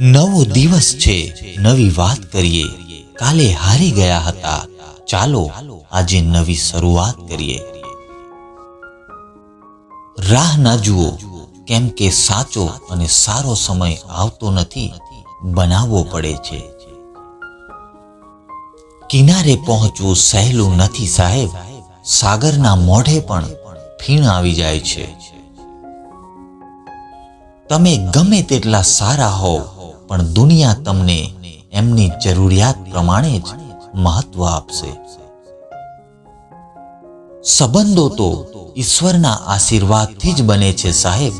નવો દિવસ છે, નવી વાત કરીએ. કાલે હારી ગયા હતા. ચાલો આજે નવી શરૂઆત કરીએ. રાહ ના જુઓ. કેમ કે સાચો અને સારો સમય આવતો નથી, બનાવવો પડે છે. કિનારે પહોંચવું સહેલું નથી સાહેબ. સાગરના મોઢે પણ ફીણ આવી જાય છે. તમે ગમે તેટલા સારા હોવ પણ દુનિયા તમને એમની જરૂરિયાત પ્રમાણે જ મહત્વ આપશે. સંબંધો તો ઈશ્વરના આશીર્વાદથી જ બને છે સાહેબ.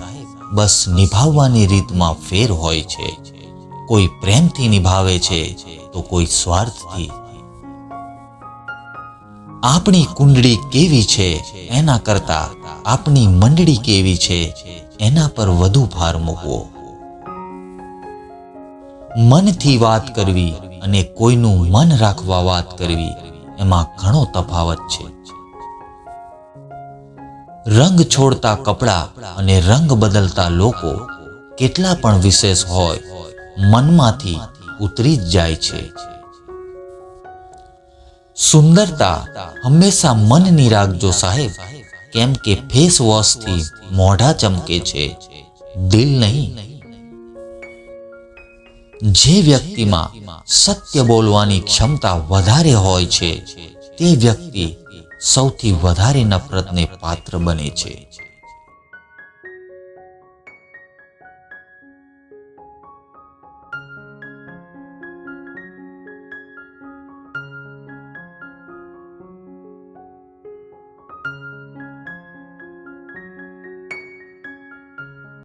બસ નિભાવવાની રીતમાં ફેર હોય છે. કોઈ પ્રેમથી નિભાવે છે તો કોઈ સ્વાર્થથી. આપણી કુંડળી કેવી છે એના કરતા આપણી મંડળી કેવી છે એના પર વધુ ભાર મૂકવો. મનથી વાત કરવી અને કોઈનું મન રાખવા વાત કરવી, એમાં ઘણો તફાવત છે. રંગ છોડતા કપડા અને રંગ બદલતા લોકો કેટલા પણ વિશેષ હોય, મનમાંથી ઉતરી જ જાય છે. સુંદરતા હંમેશા મનની રાખજો સાહેબ, કેમ કે ફેસ વોશથી મોઢા ચમકે છે. દિલ નહીં જે વ્યક્તિમાં સત્ય બોલવાની ક્ષમતા વધારે હોય છે, તે વ્યક્તિ સૌથી વધારે નફરતને પાત્ર બને છે.